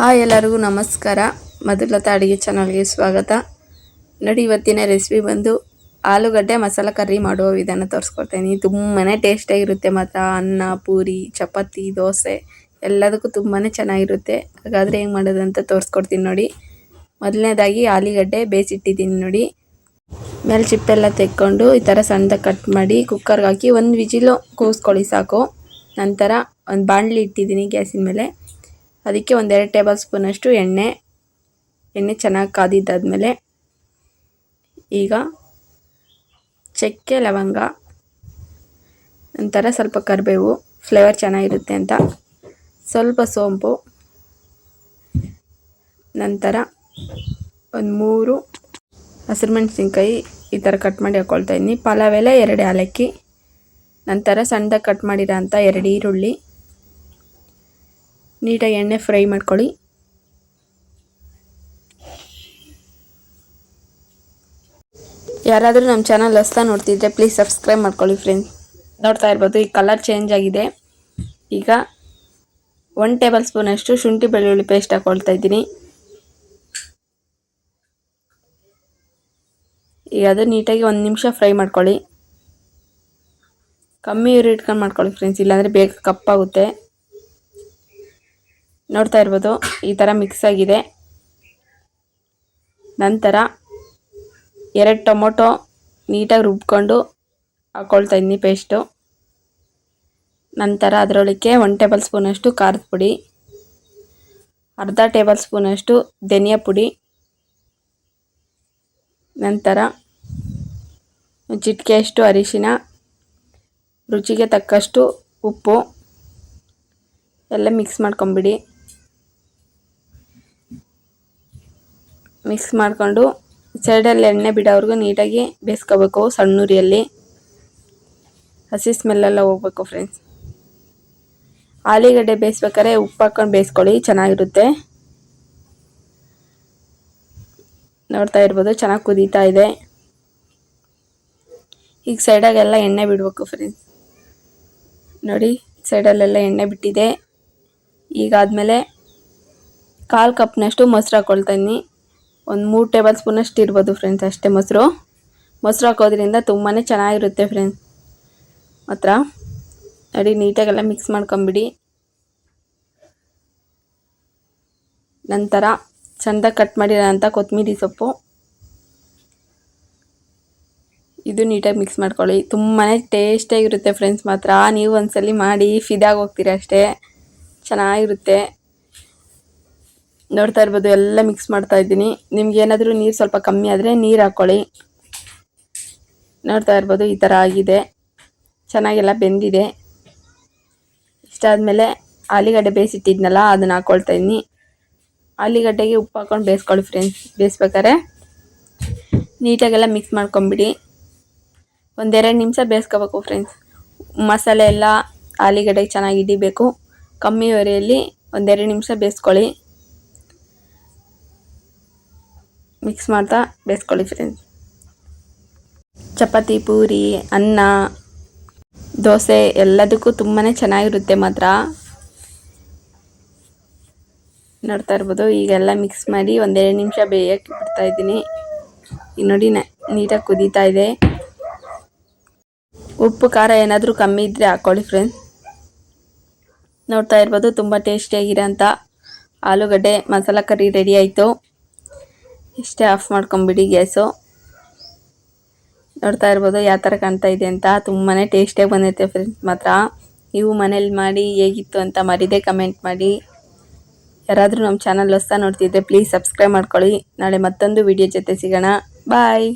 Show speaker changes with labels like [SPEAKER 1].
[SPEAKER 1] Hi ಎಲ್ಲರಿಗೂ ನಮಸ್ಕಾರ. ಮಧುಲತಾ ಅಡುಗೆ ಚಾನಲ್ಗೆ ಸ್ವಾಗತ. ನೋಡಿ, ಇವತ್ತಿನ ರೆಸಿಪಿ ಬಂದು ಆಲೂಗಡ್ಡೆ ಮಸಾಲೆ ಕರ್ರಿ ಮಾಡುವ ವಿಧಾನ ತೋರಿಸ್ಕೊಡ್ತೀನಿ. ತುಂಬಾ ಟೇಸ್ಟಾಗಿರುತ್ತೆ ಮಾತ್ರ. ಅನ್ನ, ಪೂರಿ, ಚಪಾತಿ, ದೋಸೆ ಎಲ್ಲದಕ್ಕೂ ತುಂಬಾ ಚೆನ್ನಾಗಿರುತ್ತೆ. ಹಾಗಾದರೆ ಹೆಂಗೆ ಮಾಡೋದು ಅಂತ ತೋರಿಸ್ಕೊಡ್ತೀನಿ ನೋಡಿ. ಮೊದಲನೇದಾಗಿ ಆಲೂಗಡ್ಡೆ ಬೇಯಿಸಿಟ್ಟಿದ್ದೀನಿ ನೋಡಿ. ಮೇಲೆ ಚಿಪ್ಪೆಲ್ಲ ತೆಕ್ಕೊಂಡು ಈ ಥರ ಸಣ್ಣದಾಗಿ ಕಟ್ ಮಾಡಿ ಕುಕ್ಕರ್ಗೆ ಹಾಕಿ ಒಂದು ವಿಜಿಲು ಕೂಗಿಸ್ಕೊಳ್ಳಿ ಸಾಕು. ನಂತರ ಒಂದು ಬಾಣಲಿ ಇಟ್ಟಿದ್ದೀನಿ ಗ್ಯಾಸಿನ ಮೇಲೆ. ಅದಕ್ಕೆ ಒಂದೆರಡು ಟೇಬಲ್ ಸ್ಪೂನಷ್ಟು ಎಣ್ಣೆ ಎಣ್ಣೆ ಚೆನ್ನಾಗಿ ಕಾದಿದ್ದಾದಮೇಲೆ ಈಗ ಚಕ್ಕೆ, ಲವಂಗ, ನಂತರ ಸ್ವಲ್ಪ ಕರಿಬೇವು, ಫ್ಲೇವರ್ ಚೆನ್ನಾಗಿರುತ್ತೆ ಅಂತ. ಸ್ವಲ್ಪ ಸೋಂಪು, ನಂತರ ಒಂದು ಮೂರು ಹಸಿರು ಮೆಣಸಿನ್ಕಾಯಿ ಈ ಥರ ಕಟ್ ಮಾಡಿ ಹಾಕ್ಕೊಳ್ತಾ ಇದ್ದೀನಿ. ಎರಡು ಏಲಕ್ಕಿ, ನಂತರ ಸಣ್ಣದಾಗಿ ಕಟ್ ಮಾಡಿರೋ ಅಂಥ ಎರಡು ಈರುಳ್ಳಿ. ನೀಟಾಗಿ ಎಣ್ಣೆ ಫ್ರೈ ಮಾಡ್ಕೊಳ್ಳಿ. ಯಾರಾದರೂ ನಮ್ಮ ಚಾನಲ್ ಹೊಸ್ತಾ ನೋಡ್ತಿದ್ರೆ ಪ್ಲೀಸ್ ಸಬ್ಸ್ಕ್ರೈಬ್ ಮಾಡ್ಕೊಳ್ಳಿ ಫ್ರೆಂಡ್ಸ್ ನೋಡ್ತಾ ಇರ್ಬೋದು, ಈ ಕಲರ್ ಚೇಂಜ್ ಆಗಿದೆ. ಈಗ ಒನ್ ಟೇಬಲ್ ಸ್ಪೂನಷ್ಟು ಶುಂಠಿ ಬೆಳ್ಳುಳ್ಳಿ ಪೇಸ್ಟ್ ಹಾಕ್ಕೊಳ್ತಾ ಇದ್ದೀನಿ. ಈಗ ಅದು ನೀಟಾಗಿ ಒಂದು ನಿಮಿಷ ಫ್ರೈ ಮಾಡ್ಕೊಳ್ಳಿ. ಕಮ್ಮಿ ಇವ್ರು ಇಟ್ಕೊಂಡು ಮಾಡ್ಕೊಳ್ಳಿ ಫ್ರೆಂಡ್ಸ್ ಇಲ್ಲಾಂದರೆ ಬೇಗ ಕಪ್ಪಾಗುತ್ತೆ. ನೋಡ್ತಾ ಇರ್ಬೋದು, ಈ ಥರ ಮಿಕ್ಸ್ ಆಗಿದೆ. ನಂತರ ಎರಡು ಟೊಮೊಟೊ ನೀಟಾಗಿ ರುಬ್ಕೊಂಡು ಹಾಕ್ಕೊಳ್ತಾ ಇದ್ದೀನಿ ಪೇಸ್ಟು ನಂತರ ಅದರೊಳಗೆ ಒನ್ ಟೇಬಲ್ ಸ್ಪೂನಷ್ಟು ಖಾರದ ಪುಡಿ, ಅರ್ಧ ಟೇಬಲ್ ಸ್ಪೂನಷ್ಟು ಧನಿಯಾ ಪುಡಿ, ನಂತರ ಚಿಟಿಕೆಯಷ್ಟು ಅರಿಶಿನ, ರುಚಿಗೆ ತಕ್ಕಷ್ಟು ಉಪ್ಪು, ಎಲ್ಲ ಮಿಕ್ಸ್ ಮಾಡ್ಕೊಂಬಿಡಿ. ಮಿಕ್ಸ್ ಮಾಡಿಕೊಂಡು ಸೈಡಲ್ಲಿ ಎಣ್ಣೆ ಬಿಡೋವರೆಗೂ ನೀಟಾಗಿ ಬೇಯಿಸ್ಕೋಬೇಕು ಸಣ್ಣೂರಿಯಲ್ಲಿ. ಹಸಿ ಸ್ಮೆಲ್ಲೆಲ್ಲ ಹೋಗ್ಬೇಕು ಫ್ರೆಂಡ್ಸ್ ಆಲೂಗಡ್ಡೆ ಬೇಯಿಸ್ಬೇಕಾದ್ರೆ ಉಪ್ಪು ಹಾಕ್ಕೊಂಡು ಬೇಯಿಸ್ಕೊಳ್ಳಿ, ಚೆನ್ನಾಗಿರುತ್ತೆ. ನೋಡ್ತಾ ಇರ್ಬೋದು, ಚೆನ್ನಾಗಿ ಕುದೀತಾ ಇದೆ. ಈಗ ಸೈಡಾಗೆಲ್ಲ ಎಣ್ಣೆ ಬಿಡಬೇಕು ಫ್ರೆಂಡ್ಸ್ ನೋಡಿ, ಸೈಡಲ್ಲೆಲ್ಲ ಎಣ್ಣೆ ಬಿಟ್ಟಿದೆ. ಈಗಾದಮೇಲೆ ಕಾಲು ಕಪ್ನಷ್ಟು ಮೊಸರು ಹಾಕ್ಕೊಳ್ತಾ ಇದ್ದೀನಿ. ಒಂದು ಮೂರು ಟೇಬಲ್ ಸ್ಪೂನಷ್ಟು ಇರ್ಬೋದು ಫ್ರೆಂಡ್ಸ್ ಅಷ್ಟೇ ಮೊಸರು. ಮೊಸರು ಹಾಕೋದ್ರಿಂದ ತುಂಬಾ ಚೆನ್ನಾಗಿರುತ್ತೆ ಫ್ರೆಂಡ್ಸ್ ಮಾತ್ರ ನೋಡಿ ನೀಟಾಗೆಲ್ಲ ಮಿಕ್ಸ್ ಮಾಡ್ಕೊಂಬಿಡಿ. ನಂತರ ಚಂದ ಕಟ್ ಮಾಡಿರೋಂಥ ಕೊತ್ತಂಬರಿ ಸೊಪ್ಪು. ಇದು ನೀಟಾಗಿ ಮಿಕ್ಸ್ ಮಾಡ್ಕೊಳ್ಳಿ. ತುಂಬಾ ಟೇಸ್ಟಾಗಿರುತ್ತೆ ಫ್ರೆಂಡ್ಸ್ ಮಾತ್ರ. ನೀವು ಒಂದ್ಸಲಿ ಮಾಡಿ ಫಿದಾಗಿ ಹೋಗ್ತೀರ ಅಷ್ಟೇ. ಚೆನ್ನಾಗಿರುತ್ತೆ. ನೋಡ್ತಾ ಇರ್ಬೋದು, ಎಲ್ಲ ಮಿಕ್ಸ್ ಮಾಡ್ತಾ ಇದ್ದೀನಿ. ನಿಮ್ಗೆ ಏನಾದರೂ ನೀರು ಸ್ವಲ್ಪ ಕಮ್ಮಿ ಆದರೆ ನೀರು ಹಾಕ್ಕೊಳ್ಳಿ ನೋಡ್ತಾ ಇರ್ಬೋದು, ಈ ಥರ ಆಗಿದೆ. ಚೆನ್ನಾಗೆಲ್ಲ ಬೆಂದಿದೆ. ಇಷ್ಟಾದಮೇಲೆ ಆಲಿಗಡ್ಡೆ ಬೇಯಿಸಿಟ್ಟಿದ್ನಲ್ಲ, ಅದನ್ನು ಹಾಕ್ಕೊಳ್ತಾ ಇದ್ದೀನಿ. ಆಲಿಗಡ್ಡೆಗೆ ಉಪ್ಪು ಹಾಕ್ಕೊಂಡು ಬೇಯಿಸ್ಕೊಳ್ಳಿ ಫ್ರೆಂಡ್ಸ್ ಬೇಯಿಸ್ಬೇಕಾರೆ ನೀಟಾಗೆಲ್ಲ ಮಿಕ್ಸ್ ಮಾಡ್ಕೊಂಬಿಡಿ. ಒಂದೆರಡು ನಿಮಿಷ ಬೇಯಿಸ್ಕೋಬೇಕು ಫ್ರೆಂಡ್ಸ್ ಮಸಾಲೆ ಎಲ್ಲ ಆಲಿಗಡ್ಡೆಗೆ ಚೆನ್ನಾಗಿ ಹಿಡಿಬೇಕು. ಕಮ್ಮಿ ಒರೆಯಲ್ಲಿ ಒಂದೆರಡು ನಿಮಿಷ ಬೇಯಿಸ್ಕೊಳ್ಳಿ. ಮಿಕ್ಸ್ ಮಾಡ್ತಾ ಬೇಯಿಸ್ಕೊಳ್ಳಿ ಫ್ರೆಂಡ್ಸ್ ಚಪಾತಿ, ಪೂರಿ, ಅನ್ನ, ದೋಸೆ ಎಲ್ಲದಕ್ಕೂ ತುಂಬಾ ಚೆನ್ನಾಗಿರುತ್ತೆ ಮಾತ್ರ. ನೋಡ್ತಾ ಇರ್ಬೋದು, ಈಗೆಲ್ಲ ಮಿಕ್ಸ್ ಮಾಡಿ ಒಂದೆರಡು ನಿಮಿಷ ಬೇಯಕ್ಕೆ ಬಿಡ್ತಾ ಇದ್ದೀನಿ. ಈಗ ನೋಡಿ ನೀಟಾಗಿ ಕುದೀತಾ ಇದೆ. ಉಪ್ಪು, ಖಾರ ಏನಾದರೂ ಕಮ್ಮಿ ಇದ್ದರೆ ಹಾಕ್ಕೊಳ್ಳಿ ಫ್ರೆಂಡ್ಸ್ ನೋಡ್ತಾ ಇರ್ಬೋದು, ತುಂಬ ಟೇಸ್ಟಿಯಾಗಿರೋಂಥ ಆಲೂಗಡ್ಡೆ, ಮಸಾಲ ಕರಿ ರೆಡಿ ಆಯಿತು. ಇಷ್ಟೇ ಆಫ್ ಮಾಡ್ಕೊಂಬಿಡಿ ಗ್ಯಾಸು ನೋಡ್ತಾ ಇರ್ಬೋದು ಯಾವ ಥರ ಕಾಣ್ತಾ ಇದೆ ಅಂತ. ತುಂಬಾ ಟೇಸ್ಟಿಯಾಗಿ ಬಂದೈತೆ ಫ್ರೆಂಡ್ಸ್ ಮಾತ್ರ. ನೀವು ಮನೇಲಿ ಮಾಡಿ ಹೇಗಿತ್ತು ಅಂತ ಮರಿದೇ ಕಮೆಂಟ್ ಮಾಡಿ. ಯಾರಾದರೂ ನಮ್ಮ ಚಾನಲ್ ಹೊಸ್ತಾ ನೋಡ್ತಿದ್ರೆ ಪ್ಲೀಸ್ ಸಬ್ಸ್ಕ್ರೈಬ್ ಮಾಡ್ಕೊಳ್ಳಿ. ನಾಳೆ ಮತ್ತೊಂದು ವಿಡಿಯೋ ಜೊತೆ ಸಿಗೋಣ. ಬಾಯ್